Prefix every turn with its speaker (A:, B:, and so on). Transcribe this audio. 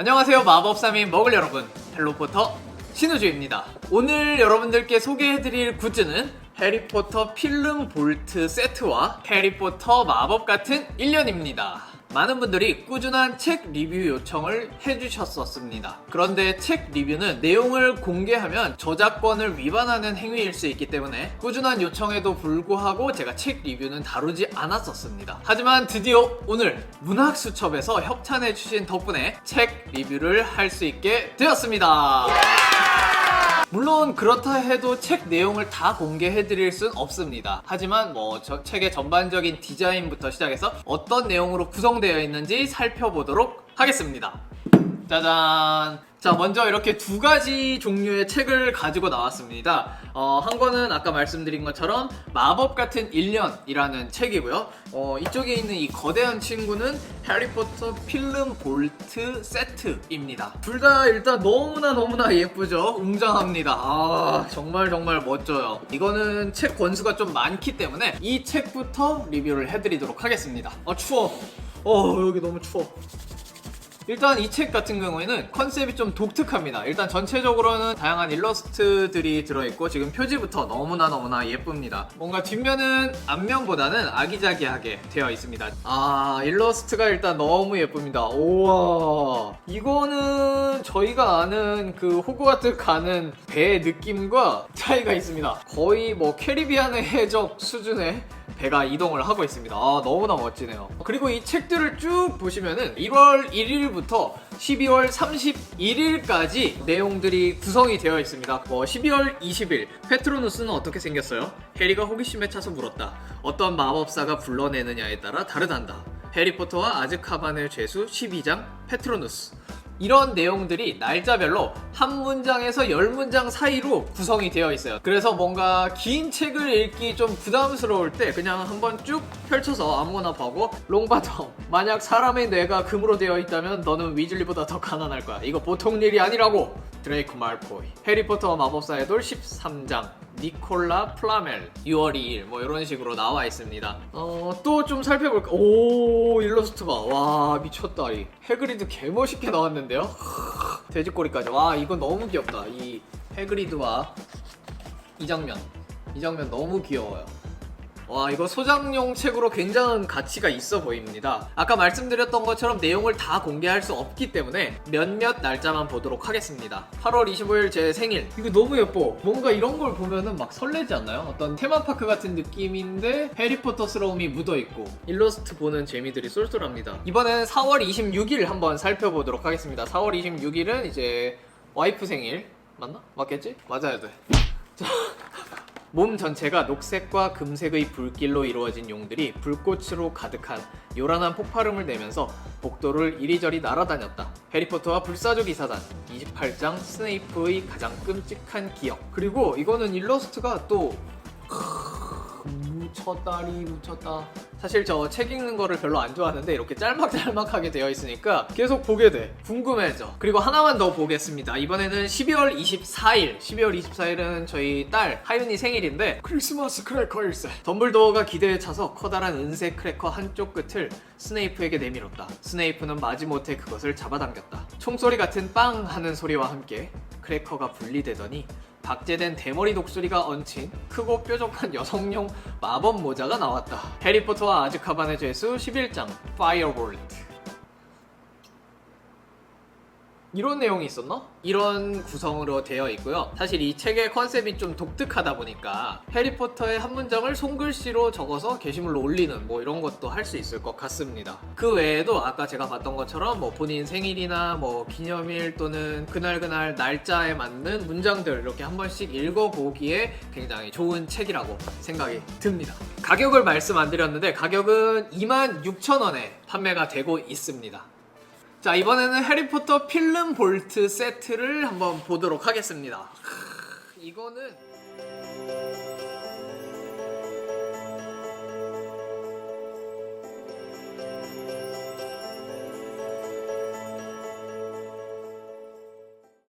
A: 안녕하세요 마법사민 먹을 여러분. 헬로포터 신우주입니다. 오늘 여러분들께 소개해드릴 굿즈는 해리포터 필름 볼트 세트와 해리포터 마법 같은 1년입니다 많은 분들이 꾸준한 책 리뷰 요청을 해주셨었습니다. 그런데 책 리뷰는 내용을 공개하면 저작권을 위반하는 행위일 수 있기 때문에 꾸준한 요청에도 불구하고 제가 책 리뷰는 다루지 않았었습니다. 하지만 드디어 오늘 문학수첩에서 협찬해주신 덕분에 책 리뷰를 할 수 있게 되었습니다. 물론 그렇다 해도 책 내용을 다 공개해드릴 순 없습니다. 하지만 뭐저 책의 전반적인 디자인부터 시작해서 어떤 내용으로 구성되어 있는지 살펴보도록 하겠습니다. 짜잔. 자, 먼저 이렇게 두 가지 종류의 책을 가지고 나왔습니다. 어, 한 거는 아까 말씀드린 것처럼 마법 같은 1년이라는 책이고요. 어, 이쪽에 있는 이 거대한 친구는 해리포터 필름 볼트 세트입니다. 둘 다 일단 너무나 너무나 예쁘죠? 웅장합니다. 아, 정말 정말 멋져요. 이거는 책 권수가 좀 많기 때문에 이 책부터 리뷰를 해드리도록 하겠습니다. 아, 추워. 어, 여기 너무 추워. 일단 이 책 같은 경우에는 컨셉이 좀 독특합니다. 일단 전체적으로는 다양한 일러스트들이 들어있고 지금 표지부터 너무나 너무나 예쁩니다. 뭔가 뒷면은 앞면보다는 아기자기하게 되어 있습니다. 아 일러스트가 일단 너무 예쁩니다. 우와 이거는 저희가 아는 그 호그와트 가는 배 느낌과 차이가 있습니다. 거의 뭐 캐리비안의 해적 수준의 배가 이동을 하고 있습니다. 아, 너무나 멋지네요. 그리고 이 책들을 쭉 보시면은 1월 1일부터 12월 31일까지 내용들이 구성이 되어 있습니다. 뭐 12월 20일 페트로누스는 어떻게 생겼어요? 해리가 호기심에 차서 물었다. 어떤 마법사가 불러내느냐에 따라 다르단다. 해리포터와 아즈카반의 죄수 12장 페트로누스. 이런 내용들이 날짜별로 한 문장에서 열 문장 사이로 구성이 되어 있어요. 그래서 뭔가 긴 책을 읽기 좀 부담스러울 때 그냥 한번 쭉 펼쳐서 아무거나 보고 롱바텀. 만약 사람의 뇌가 금으로 되어 있다면 너는 위즐리보다 더 가난할 거야. 이거 보통 일이 아니라고. 드레이크 말포이. 해리포터 마법사의 돌 13장. 니콜라 플라멜 6월 2일 뭐 이런 식으로 나와 있습니다. 어, 또 좀 살펴볼까? 오 일러스트가 와 미쳤다 이 해그리드 개 멋있게 나왔는데요. 돼지꼬리까지 와 이건 너무 귀엽다. 이 해그리드와 이 장면 이 장면 너무 귀여워요. 와 이거 소장용 책으로 굉장한 가치가 있어 보입니다. 아까 말씀드렸던 것처럼 내용을 다 공개할 수 없기 때문에 몇몇 날짜만 보도록 하겠습니다. 8월 25일 제 생일. 이거 너무 예뻐. 뭔가 이런 걸 보면은 막 설레지 않나요? 어떤 테마파크 같은 느낌인데 해리포터스러움이 묻어 있고 일러스트 보는 재미들이 쏠쏠합니다. 이번엔 4월 26일 한번 살펴보도록 하겠습니다. 4월 26일은 이제 와이프 생일 맞나? 맞겠지? 맞아야 돼. 자, 몸 전체가 녹색과 금색의 불길로 이루어진 용들이 불꽃으로 가득한 요란한 폭발음을 내면서 복도를 이리저리 날아다녔다. 해리포터와 불사조 기사단 28장 스네이프의 가장 끔찍한 기억. 그리고 이거는 일러스트가 또 묻혔다리 묻혔다. 사실 저 책 읽는 거를 별로 안 좋아하는데 이렇게 짤막짤막하게 되어 있으니까 계속 보게 돼. 궁금해져. 그리고 하나만 더 보겠습니다. 이번에는 12월 24일. 12월 24일은 저희 딸 하윤이 생일인데 크리스마스 크래커 일세. 덤블도어가 기대에 차서 커다란 은색 크래커 한쪽 끝을 스네이프에게 내밀었다. 스네이프는 마지못해 그것을 잡아당겼다. 총소리 같은 빵 하는 소리와 함께 크래커가 분리되더니 박제된 대머리 독수리가 얹힌 크고 뾰족한 여성용 마법 모자가 나왔다. 해리포터와 아즈카반의 죄수 11장 파이어볼트 이런 내용이 있었나? 이런 구성으로 되어 있고요. 사실 이 책의 컨셉이 좀 독특하다 보니까 해리포터의 한 문장을 손글씨로 적어서 게시물로 올리는 뭐 이런 것도 할 수 있을 것 같습니다. 그 외에도 아까 제가 봤던 것처럼 뭐 본인 생일이나 뭐 기념일 또는 그날그날 날짜에 맞는 문장들 이렇게 한 번씩 읽어보기에 굉장히 좋은 책이라고 생각이 듭니다. 가격을 말씀 안 드렸는데 가격은 26,000원에 판매가 되고 있습니다. 자 이번에는 해리포터 필름 볼트 세트를 한번 보도록 하겠습니다. 크, 이거는